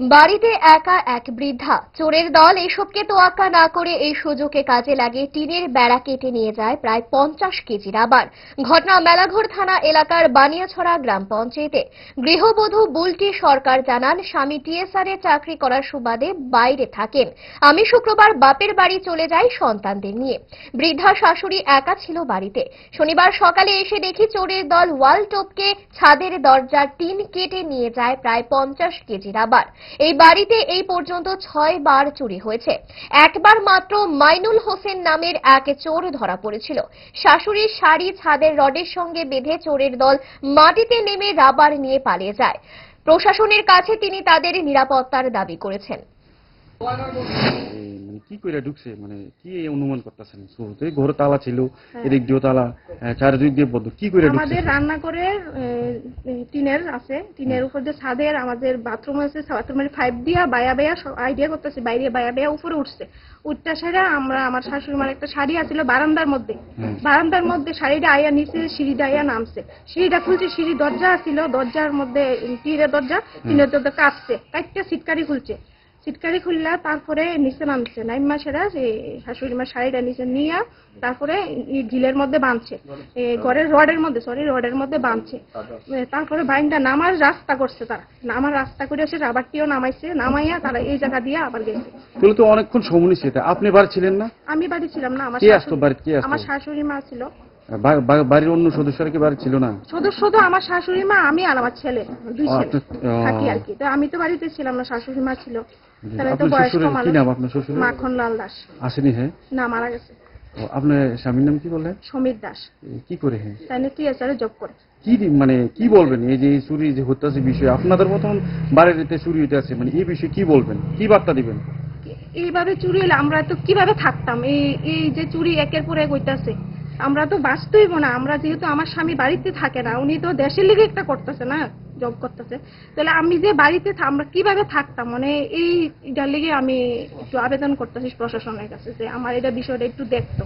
বাড়িতে একা এক বৃদ্ধা, চোরের দল এসবকে তোয়াক্কা না করে এই সুযোগে কাজে লাগে টিনের বেড়া কেটে নিয়ে যায় প্রায় পঞ্চাশ কেজি রাবার। ঘটনা মেলাঘর থানা এলাকার বানিয়াছড়া গ্রাম পঞ্চায়েতে। গৃহবধূ বুলটি সরকার জানান, স্বামী টিএসআর এ চাকরি করার সুবাদে বাইরে থাকেন। আমি শুক্রবার বাপের বাড়ি চলে যাই সন্তানদের নিয়ে। বৃদ্ধা শাশুড়ি একা ছিল বাড়িতে। শনিবার সকালে এসে দেখি চোরের দল ওয়াল টপকে ছাদের দরজার টিন কেটে নিয়ে যায় প্রায় পঞ্চাশ কেজি রাবার। এই বাড়িতে এই পর্যন্ত ছয় বার চুরি হয়েছে। একবার মাত্র মাইনুল হোসেন নামের এক চোর ধরা পড়েছিল। শাশুড়ির শাড়ি ছাদের রডের সঙ্গে বেঁধে চোরের দল মাটিতে নেমে রাবার নিয়ে পালিয়ে যায়। প্রশাসনের কাছে তিনি তাদের নিরাপত্তার দাবি করেছেন। মানে কি কইরা ঢুকছে? মানে কি অনুমান করতেছেন? শুরুতে ঘরে তালা ছিল এদিক দিয়ে তালা। চারিদিক দিয়ে বদ্ধ কি ঢুকছে? আমাদের রান্না করে টিনের আছে। টিনের উপর দিয়ে ছাদের আমাদের বাথরুম আছে বাথরুমের ফাইভ দিয়া বায়া বায়া আইডিয়া করতেছে বাইরে বায়া বায়া উপরে উঠছে। উঠটা সেরা আমরা আমার শাশুড়ি মার একটা শাড়ি আছিল বারান্দার মধ্যে। বারান্দার মধ্যে শাড়িটা আইয়া নিচে সিঁড়িটা আইয়া নামছে। সিঁড়িটা খুলছে সিঁড়ি দরজা ছিল দরজার মধ্যে টিনের দরজা টিনের দরজা কাটছে কাটতে সিটকারি খুলছে। সিটকারি খুললা তারপরে নিচে নামছে। নাইমা সেরা যে শাশুড়ি মার শাড়িটা নিচে নিয়ে তারপরে ই ঝিলের মধ্যে বাঁধছে। ঘরের রডের মধ্যে সরি রডের মধ্যে বাঁধছে। তারপরে বাইনটা নামার রাস্তা করছে তারা। নামার রাস্তা করে সে রাবারটিও নামাইছে নামাইয়া তারা এই জায়গা দিয়ে আবার গেছে। তাহলে তো অনেকক্ষণ সময় নিচ্ছে আপনি বাড়ি ছিলেন না? আমি বাড়ি ছিলাম না আমার আমার শাশুড়ি মা ছিল। বাড়ির অন্য সদস্যরা কি বাড়ি ছিল না? শুধু শুধু আমার শাশুড়ি মা আমি আর আমার ছেলে দুই ছেলে থাকি আর কি। তো আমি তো বাড়িতে ছিলাম না শাশুড়ি মা ছিল। তাহলে তো বয়স্ক কি মানুষ। নাম? আপনার শ্বশুরের? মাখন লাল দাস। আসেনি হ্যাঁ? না মারা গেছে। আপনার স্বামীর নাম কি বললেন সমীর দাস। কি করে হ্যাঁ? নিয়ে টিএসআর জব করে। কি মানে কি বলবেন? এই যে চুরি যে হত্যাছে বিষয় আপনাদের মতন বাড়িতে চুরি হইতে আছে মানে এই বিষয়ে কি বলবেন? কি বার্তা দিবেন? এইভাবে চুরি হলে আমরা তো কীভাবে থাকতাম? এই এই যে চুরি একের পর এক হইতাছে। আমরা তো বাঁচতেইব না, আমরা যেহেতু আমার স্বামী বাড়িতে থাকে না, উনি তো দেশের লিগে একটা করতেছে না জব করতেছে। তাহলে আমি যে বাড়িতে আমরা কীভাবে থাকতাম? মানে এইটার লিগে আমি একটু আবেদন করতেছি প্রশাসনের কাছে যে আমার এটা বিষয়টা একটু দেখতো।